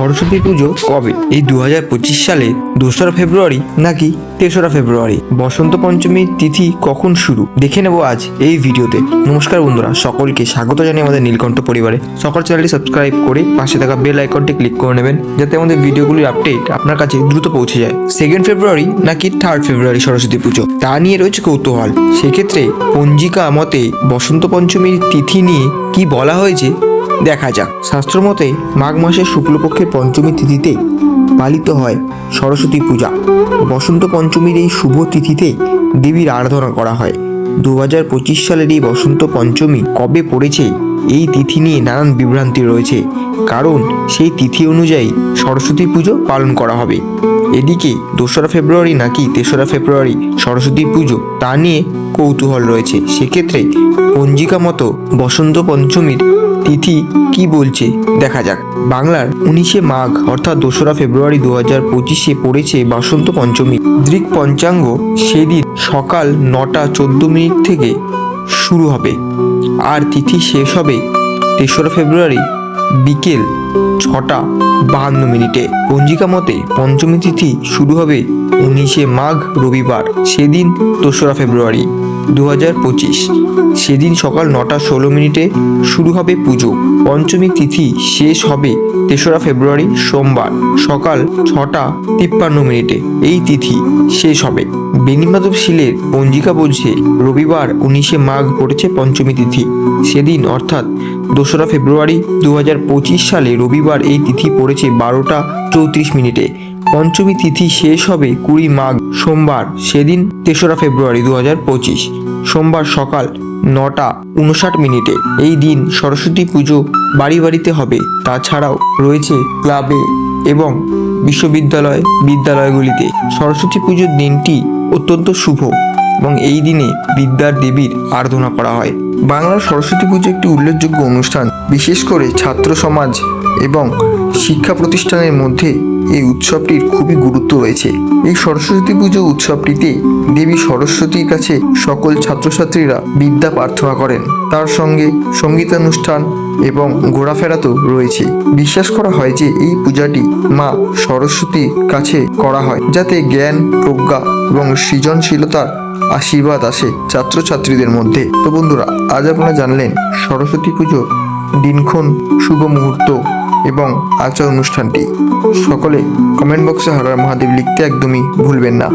সরস্বতী পুজো কবে? এই দু হাজার পঁচিশ সালে দোসরা ফেব্রুয়ারি নাকি তেসরা ফেব্রুয়ারি? বসন্ত পঞ্চমীর তিথি কখন শুরু? দেখে নেব আজ এই ভিডিওতে। নমস্কার বন্ধুরা, সকলকে স্বাগত জানিয়ে আমাদের নীলকণ্ঠ পরিবারে। সকল চ্যানেলটি সাবস্ক্রাইব করে পাশে থাকা বেল আইকনটি ক্লিক করে নেবেন, যাতে আমাদের ভিডিওগুলির আপডেট আপনার কাছে দ্রুত পৌঁছে যায়। সেকেন্ড ফেব্রুয়ারি নাকি থার্ড ফেব্রুয়ারি সরস্বতী পুজো? তা নিয়ে রয়েছে কৌতূহল। সেক্ষেত্রে পঞ্জিকা মতে বসন্ত পঞ্চমীর তিথি নিয়ে কি বলা হয়েছে? দেখা যাক। শাস্ত্র মতে মাঘ মাসের শুক্লপক্ষের পঞ্চমী তিথিতে পালিত হয় সরস্বতী পূজা। বসন্ত পঞ্চমীর এই শুভ তিথিতে দেবীর আরাধনা করা হয়। দু হাজার পঁচিশ সালের এই বসন্ত পঞ্চমী কবে পড়েছে, এই তিথি নিয়ে নানান বিভ্রান্তি রয়েছে। কারণ সেই তিথি অনুযায়ী সরস্বতী পুজো পালন করা হবে। এদিকে দোসরা ফেব্রুয়ারি নাকি তেসরা ফেব্রুয়ারি সরস্বতী পুজো তা নিয়ে কৌতূহল রয়েছে। সেক্ষেত্রে পঞ্জিকা মতো বসন্ত পঞ্চমীর তিথি কি বলছে? দেখা যাক। বাংলার উনিশে মাঘ, অর্থাৎ দোসরা ফেব্রুয়ারি দু হাজার পঁচিশে পড়েছে বসন্ত পঞ্চমী। দৃক পঞ্চাঙ্গ সেদিন সকাল নটা চোদ্দ মিনিট থেকে শুরু হবে। আর তিথি শেষ হবে তেসরা ফেব্রুয়ারি বিকেল ছটা বাহান্ন মিনিটে। পঞ্জিকা মতে পঞ্চমী তিথি শুরু হবে উনিশে মাঘ রবিবার, সেদিন দোসরা ফেব্রুয়ারি। দু হাজার পঁচিশ। সেদিন সকাল নটা ষোলো মিনিটে শুরু হবে পুজো। পঞ্চমী তিথি শেষ হবে তেসরা ফেব্রুয়ারি, সোমবার সকাল ছটা তিপ্পান্ন মিনিটে। এই তিথি শেষ হবে। বেনিমাধব শিলের পঞ্জিকা বলছে, রবিবার উনিশে মাঘ পড়েছে পঞ্চমী তিথি। সেদিন অর্থাৎ দোসরা ফেব্রুয়ারি দু হাজার পঁচিশ সালে রবিবার এই তিথি পড়েছে বারোটা চৌত্রিশ মিনিটে। পঞ্চমী তিথি শেষ হবে কুড়ি মাঘ, সোমবার, সেদিন তেসরা ফেব্রুয়ারি দু পঁচিশ। সোমবার সকাল নটা উনষাট মিনিটে। এই দিন সরস্বতী পুজো বাড়ি বাড়িতে হবে। তাছাড়াও রয়েছে ক্লাবে এবং বিশ্ববিদ্যালয় বিদ্যালয়গুলিতে। সরস্বতী পুজোর দিনটি অত্যন্ত শুভ এবং এই দিনে বিদ্যার দেবীর আরাধনা করা হয়। বাংলার সরস্বতী পুজো একটি উল্লেখযোগ্য অনুষ্ঠান। বিশেষ করে ছাত্র সমাজ এবং শিক্ষা প্রতিষ্ঠানের মধ্যে এই উৎসবটির খুবই গুরুত্ব রয়েছে। এই সরস্বতী পুজো উৎসবটিতে দেবী সরস্বতীর কাছে সকল ছাত্রছাত্রীরা বিদ্যা প্রার্থনা করেন। তার সঙ্গে সঙ্গীতানুষ্ঠান এবং ঘোরাফেরা তো রয়েছে। বিশ্বাস করা হয় যে এই পূজাটি মা সরস্বতীর কাছে করা হয়, যাতে জ্ঞান, প্রজ্ঞা এবং সৃজনশীলতার আশীর্বাদ আসে ছাত্রছাত্রীদের মধ্যে। তো বন্ধুরা, আজ আপনারা জানলেন, সরস্বতী পুজোর দিনক্ষণ শুভ মুহূর্ত এবং আচার অনুষ্ঠানটি। সকলে কমেন্ট বক্সে হারার মহাদেব লিখতে একদমই ভুলবেন না।